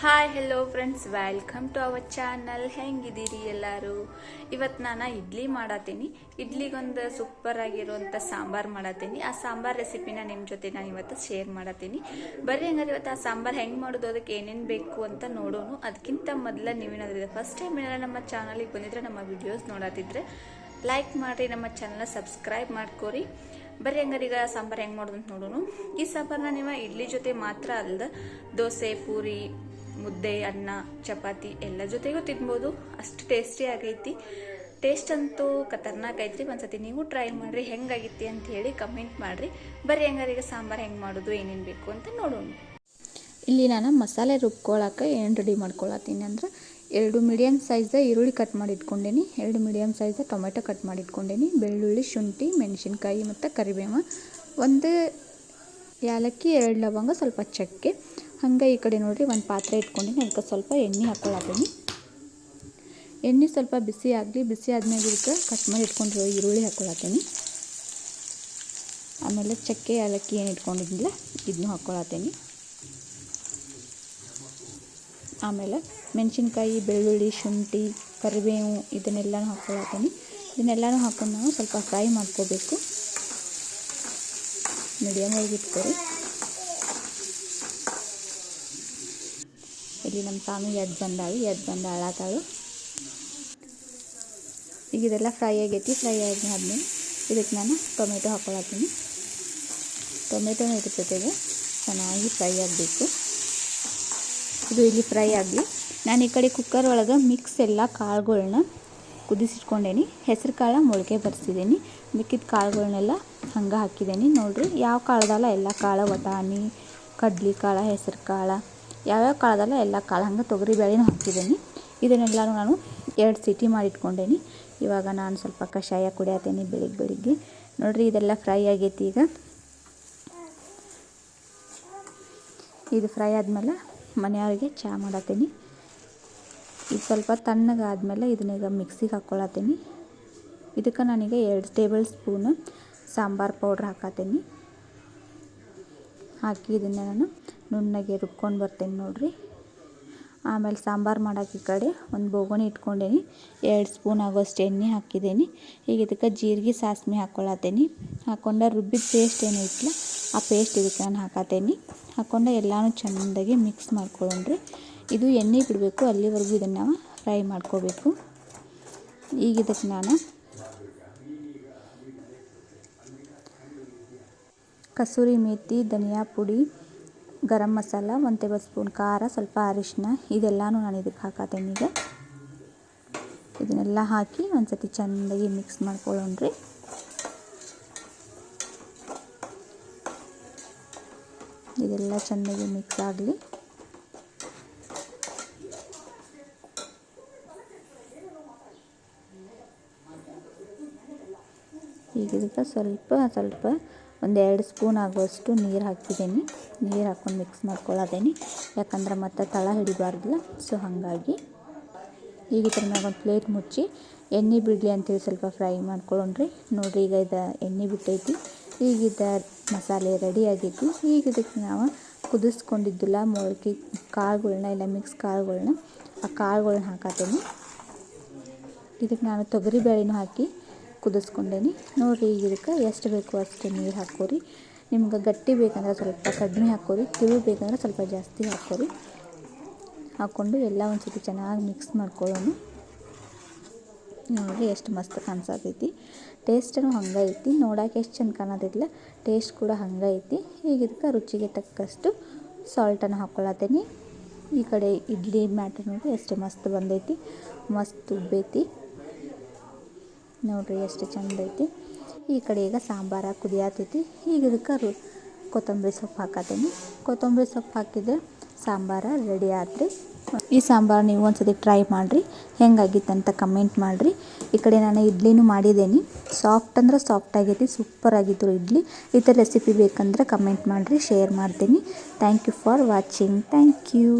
Hi hello friends welcome to our channel ಹೆಂಗಿದ್ದೀರಿ ಎಲ್ಲರೂ? ಇವತ್ತು ನಾನು ಇಡ್ಲಿ ಮಾಡತ್ತೀನಿ ಇಡ್ಲಿಗೊಂದು ಸೂಪರ್ ಆಗಿರುವಂಥ ಸಾಂಬಾರು ಮಾಡತ್ತೀನಿ ಆ ಸಾಂಬಾರ್ ರೆಸಿಪಿನ ನಿಮ್ಮ ಜೊತೆ ನಾನು ಇವತ್ತು ಶೇರ್ ಮಾಡತ್ತೀನಿ ಬರ್ರಿ ಹಂಗಾರೆ ಇವತ್ತು ಆ ಸಾಂಬಾರು ಹೆಂಗೆ ಮಾಡೋದು, ಅದಕ್ಕೆ ಏನೇನು ಬೇಕು ಅಂತ ನೋಡೋಣ ಅದಕ್ಕಿಂತ ಮೊದಲ ನೀವೇನಾದ್ರೂ ಫಸ್ಟ್ ಟೈಮ್ ಏನಾರ ನಮ್ಮ ಚಾನಲಿಗೆ ಬಂದಿದ್ರೆ ನಮ್ಮ ವಿಡಿಯೋಸ್ ನೋಡತ್ತಿದ್ರೆ ಲೈಕ್ ಮಾಡಿರಿ, ನಮ್ಮ ಚಾನಲ್ನ ಸಬ್ಸ್ಕ್ರೈಬ್ ಮಾಡ್ಕೋರಿ. ಹಂಗಾರೆ ಈಗ ಸಾಂಬಾರು ಹೆಂಗೆ ಮಾಡೋದು ಅಂತ ನೋಡೋಣ ಈ ಸಾಂಬಾರನ್ನ ನೀವು ಇಡ್ಲಿ ಜೊತೆ ಮಾತ್ರ ಅಲ್ದ, ದೋಸೆ, ಪೂರಿ ಮುದ್ದೆ, ಅನ್ನ, ಚಪಾತಿ ಎಲ್ಲ ಜೊತೆಗೂ ತಿನ್ಬೋದು. ಅಷ್ಟು ಟೇಸ್ಟಿ ಆಗೈತಿ. ಟೇಸ್ಟ್ ಅಂತೂ ಖತರ್ನಾಕ್ ಐತ್ರಿ. ಒಂದ್ಸತಿ ನೀವು ಟ್ರೈ ಮಾಡಿರಿ, ಹೆಂಗಾಗಿತ್ತಿ ಅಂತ ಹೇಳಿ ಕಮೆಂಟ್ ಮಾಡಿರಿ. ಬರೀ ಹೆಂಗಾರ ಈಗ ಸಾಂಬಾರು ಹೆಂಗೆ ಮಾಡೋದು, ಏನೇನು ಬೇಕು ಅಂತ ನೋಡೋಣ. ಇಲ್ಲಿ ನಾನು ಮಸಾಲೆ ರುಬ್ಕೊಳಕ್ಕೆ ಏನು ರೆಡಿ ಮಾಡ್ಕೊಳತ್ತೀನಿ ಅಂದ್ರೆ ಎರಡು ಮೀಡಿಯಮ್ ಸೈಜ್ ಈರುಳ್ಳಿ ಕಟ್ ಮಾಡಿ ಇಟ್ಕೊಂಡೇನಿ ಎರಡು ಮೀಡಿಯಮ್ ಸೈಜ್ ಟೊಮೆಟೊ ಕಟ್ ಮಾಡಿ ಇಟ್ಕೊಂಡೇನಿ ಬೆಳ್ಳುಳ್ಳಿ, ಶುಂಠಿ, ಮೆಣಸಿನ್ಕಾಯಿ ಮತ್ತು ಕರಿಬೇವು. ಒಂದು ಏಲಕ್ಕಿ ಎರಡು ಲವಂಗ, ಸ್ವಲ್ಪ ಚಕ್ಕೆ. ಹಂಗೆ ಈ ಕಡೆ ನೋಡಿರಿ ಒಂದು ಪಾತ್ರೆ ಇಟ್ಕೊಂಡಿನಿ. ಅದಕ್ಕೆ ಸ್ವಲ್ಪ ಎಣ್ಣೆ ಹಾಕ್ಕೊಳತ್ತೀನಿ ಎಣ್ಣೆ ಸ್ವಲ್ಪ ಬಿಸಿ ಆಗಲಿ, ಬಿಸಿ ಆದ್ಮೇಲೆ ಇದಕ್ಕೆ ಕಟ್ ಮಾಡಿ ಇಟ್ಕೊಂಡು ಈರುಳ್ಳಿ ಹಾಕ್ಕೊಳತ್ತೀನಿ ಆಮೇಲೆ ಚಕ್ಕೆ, ಏಲಕ್ಕಿ ಏನು ಇಟ್ಕೊಂಡಿದ್ದಿಲ್ಲ ಇದನ್ನು ಹಾಕ್ಕೊಳತ್ತೀನಿ ಆಮೇಲೆ ಮೆಣಸಿನ್ಕಾಯಿ, ಬೆಳ್ಳುಳ್ಳಿ, ಶುಂಠಿ, ಕರಿಬೇವು ಇದನ್ನೆಲ್ಲನೂ ಹಾಕ್ಕೊಳತ್ತೀನಿ ಇದನ್ನೆಲ್ಲನೂ ಹಾಕೊಂಡು ನಾವು ಸ್ವಲ್ಪ ಫ್ರೈ ಮಾಡ್ಕೋಬೇಕು. ಮೀಡಿಯಮ್ ಇಟ್ಕೊರಿ. ಇಲ್ಲಿ ನಮ್ಮ ತಾನು ಎದ್ದು ಬಂದಾಳು ಎದ್ದು ಬಂದು ಅಳತಾಳು ಈಗ ಇದೆಲ್ಲ ಫ್ರೈ ಆಗೈತಿ, ಫ್ರೈ ಆದ್ಮೇಲೆ ಇದಕ್ಕೆ ನಾನು ಟೊಮೆಟೊ ಹಾಕ್ಕೊಳತ್ತೀನಿ ಟೊಮೆಟೊನ ಇದ್ರ ಜೊತೆಗೆ ಚೆನ್ನಾಗಿ ಫ್ರೈ ಆಗಬೇಕು. ಇದು ಇಲ್ಲಿ ಫ್ರೈ ಆಗಲಿ. ನಾನು ಈ ಕಡೆ ಕುಕ್ಕರ್ ಒಳಗೆ ಮಿಕ್ಸ್ ಎಲ್ಲ ಕಾಳುಗಳ್ನ ಕುದಿಸಿಟ್ಕೊಂಡೇನಿ. ಹೆಸರು ಕಾಳು ಮೊಳಕೆ ಬರ್ಸಿದ್ದೀನಿ ಮಿಕ್ಕಿದ ಕಾಳುಗಳನ್ನೆಲ್ಲ ಹಂಗೆ ಹಾಕಿದ್ದೀನಿ ನೋಡಿರಿ, ಯಾವ ಕಾಳದಲ್ಲ ಎಲ್ಲ ಕಾಳು, ವಟಾಣಿ, ಕಡ್ಲಿ ಕಾಳು, ಹೆಸರು ಕಾಳು. ಯಾವ್ಯಾವ ಕಾಳದಲ್ಲ ಎಲ್ಲ ಕಾಳು ಹಂಗೆ ತೊಗರಿ ಬೇಳೆನೂ ಹಾಕಿದ್ದೀನಿ. ಇದನ್ನೆಲ್ಲನೂ ನಾನು ಎರಡು ಸಿಟಿ ಮಾಡಿಟ್ಕೊಂಡೇನಿ ಇವಾಗ ನಾನು ಸ್ವಲ್ಪ ಕಷಾಯ ಕುಡಿಯತ್ತೀನಿ ಬೆಳಿಗ್ಗೆ ಬೆಳಿಗ್ಗೆ. ನೋಡಿರಿ ಇದೆಲ್ಲ ಫ್ರೈ ಆಗೈತಿ ಈಗ. ಇದು ಫ್ರೈ ಆದಮೇಲೆ ಮನೆಯವ್ರಿಗೆ ಚಹಾ ಮಾಡತ್ತೀನಿ ಇದು ಸ್ವಲ್ಪ ತಣ್ಣಗಾದಮೇಲೆ ಇದನ್ನೀಗ ಮಿಕ್ಸಿಗೆ ಹಾಕ್ಕೊಳತ್ತೀನಿ ಇದಕ್ಕೆ ನನಗೆ ಎರಡು ಟೇಬಲ್ ಸ್ಪೂನು ಸಾಂಬಾರು ಪೌಡ್ರ್ ಹಾಕತ್ತೀನಿ ಹಾಕಿ ಇದನ್ನು ನಾನು ನುಣ್ಣಗೆ ರುಬ್ಕೊಂಡು ಬರ್ತೀನಿ ನೋಡಿರಿ. ಆಮೇಲೆ ಸಾಂಬಾರು ಮಾಡೋಕೆ ಈ ಕಡೆ ಒಂದು ಬೋಗುಣಿ ಇಟ್ಕೊಂಡೇನಿ, ಎರಡು ಸ್ಪೂನ್ ಆಗೋಷ್ಟು ಎಣ್ಣೆ ಹಾಕಿದ್ದೀನಿ. ಈಗ ಇದಕ್ಕೆ ಜೀರಿಗೆ ಸಾಸ್ಮೆ ಹಾಕ್ಕೊಳತ್ತೀನಿ ಹಾಕ್ಕೊಂಡ ರುಬ್ಬಿದ ಪೇಸ್ಟ್ ಏನೈತಲ್ಲ ಆ ಪೇಸ್ಟ್ ಇದಕ್ಕೆ ನಾನು ಹಾಕತ್ತೇನಿ. ಹಾಕ್ಕೊಂಡು ಎಲ್ಲನೂ ಚೆಂದಾಗಿ ಮಿಕ್ಸ್ ಮಾಡ್ಕೊಳ್ಳೋಣ್ರಿ. ಇದು ಎಣ್ಣೆ ಬಿಡಬೇಕು, ಅಲ್ಲಿವರೆಗೂ ಇದನ್ನು ಫ್ರೈ ಮಾಡ್ಕೋಬೇಕು. ಈಗ ಇದಕ್ಕೆ ನಾನು ಕಸೂರಿ ಮೇಥಿ ಧನಿಯಾ ಪುಡಿ, ಗರಂ ಮಸಾಲ, ಒಂದು ಟೇಬಲ್ ಸ್ಪೂನ್ ಖಾರ, ಸ್ವಲ್ಪ ಅರಿಶಿನ ಇದೆಲ್ಲನೂ ನಾನು ಇದಕ್ಕೆ ಹಾಕತ್ತೇನೆ ಈಗ. ಇದನ್ನೆಲ್ಲ ಹಾಕಿ ಒಂದು ಸತಿ ಚೆಂದಾಗಿ ಮಿಕ್ಸ್ ಮಾಡ್ಕೊಳ್ಳೋಣ್ರಿ ಇದೆಲ್ಲ ಚೆನ್ನಾಗಿ ಮಿಕ್ಸ್ ಆಗಲಿ. ಈಗ ಇದಕ್ಕೆ ಸ್ವಲ್ಪ ಸ್ವಲ್ಪ ಒಂದು ಎರಡು ಸ್ಪೂನ್ ಆಗುವಷ್ಟು ನೀರು ಹಾಕಿದ್ದೀನಿ. ನೀರು ಹಾಕ್ಕೊಂಡು ಮಿಕ್ಸ್ ಮಾಡ್ಕೊಳ್ಳೋದೇನಿ. ಯಾಕಂದ್ರೆ ಮತ್ತೆ ತಳ ಹಿಡಿಬಾರ್ದಲ್ಲ ಸೊ, ಹಾಗಾಗಿ ಈಗ ಇದ್ರ ಮ್ಯಾಗ ಒಂದು ಪ್ಲೇಟ್ ಮುಚ್ಚಿ ಎಣ್ಣೆ ಬಿಡಲಿ ಅಂತೇಳಿ ಸ್ವಲ್ಪ ಫ್ರೈ ಮಾಡ್ಕೊಳ್ಳೋಣ್ರಿ. ನೋಡಿರಿ, ಈಗ ಇದು ಎಣ್ಣೆ ಬಿಟ್ಟೈತಿ. ಈಗ ಮಸಾಲೆ ರೆಡಿ ಆಗೈತಿ ಈಗ ಇದಕ್ಕೆ ನಾವು ಕುದಿಸ್ಕೊಂಡಿದ್ದಿಲ್ಲ ಮೊಳಕೆ ಕಾಳುಗಳ್ನ ಇಲ್ಲ ಮಿಕ್ಸ್ ಕಾಳುಗಳ್ನ. ಆ ಕಾಳುಗಳ್ನ ಹಾಕತ್ತೀನಿ. ಇದಕ್ಕೆ ನಾನು ತೊಗರಿಬೇಳೆನೂ ಹಾಕಿ ಕುದಿಸ್ಕೊಂಡೇನಿ. ನೋಡಿರಿ ಇದಕ್ಕೆ ಎಷ್ಟು ಬೇಕು ಅಷ್ಟು ನೀರು ಹಾಕೋರಿ. ನಿಮ್ಗೆ ಗಟ್ಟಿ ಬೇಕಂದ್ರೆ ಸ್ವಲ್ಪ ಕಡಿಮೆ ಹಾಕೋರಿ ತಿಳಿ ಬೇಕಂದ್ರೆ ಸ್ವಲ್ಪ ಜಾಸ್ತಿ ಹಾಕೋರಿ. ಹಾಕ್ಕೊಂಡು ಎಲ್ಲ ಒಂದು ಸತಿ ಚೆನ್ನಾಗಿ ಮಿಕ್ಸ್ ಮಾಡ್ಕೊಳ್ಳೋಣ. ನೋಡಿರಿ ಎಷ್ಟು ಮಸ್ತ್ ಕಾಣಿಸತೈತಿ. ಟೇಸ್ಟೂ ಹಂಗೆ ಐತಿ. ನೋಡೋಕೆ ಎಷ್ಟು ಚಂದ ಕಾಣತೈತಿಲ್ಲ. ಟೇಸ್ಟ್ ಕೂಡ ಹಂಗೆ ಐತಿ. ಈಗ ಇದಕ್ಕೆ ರುಚಿಗೆ ತಕ್ಕಷ್ಟು ಸಾಲ್ಟನ್ನು ಹಾಕ್ಕೊಳತ್ತೀನಿ ಈ ಕಡೆ ಇಡ್ಲಿ ಮ್ಯಾಟರ್ ನೋಡಿ ಎಷ್ಟು ಮಸ್ತ್ ಬಂದೈತಿ. ಮಸ್ತ್ ಉಬ್ಬೈತಿ. ನೋಡಿರಿ ಎಷ್ಟು ಚಂದ ಐತಿ. ಈ ಕಡೆ ಈಗ ಸಾಂಬಾರ ಕುದಿಯಾತೈತಿ. ಈಗ ಇದಕ್ಕೆ ರು, ಕೊತ್ತಂಬರಿ ಸೊಪ್ಪು ಹಾಕತ್ತೀನಿ ಕೊತ್ತಂಬರಿ ಸೊಪ್ಪು ಹಾಕಿದ್ರೆ ಸಾಂಬಾರ ರೆಡಿ ಆತ್ರಿ. ಈ ಸಾಂಬಾರು ನೀವು ಒಂದ್ಸತಿ ಟ್ರೈ ಮಾಡಿರಿ. ಹೆಂಗಾಗಿತ್ತು ಅಂತ ಕಮೆಂಟ್ ಮಾಡಿರಿ. ಈ ಕಡೆ ನಾನು ಇಡ್ಲಿನೂ ಮಾಡಿದ್ದೇನೆ. ಸಾಫ್ಟ್ ಅಂದ್ರೆ ಸಾಫ್ಟ್ ಆಗೈತಿ ಸೂಪರ್ ಆಗಿತ್ತು ಇಡ್ಲಿ. ಈ ಥರ ರೆಸಿಪಿ ಬೇಕಂದ್ರೆ ಕಮೆಂಟ್ ಮಾಡಿರಿ ಶೇರ್ ಮಾಡ್ತೀನಿ. Thank you for watching thank you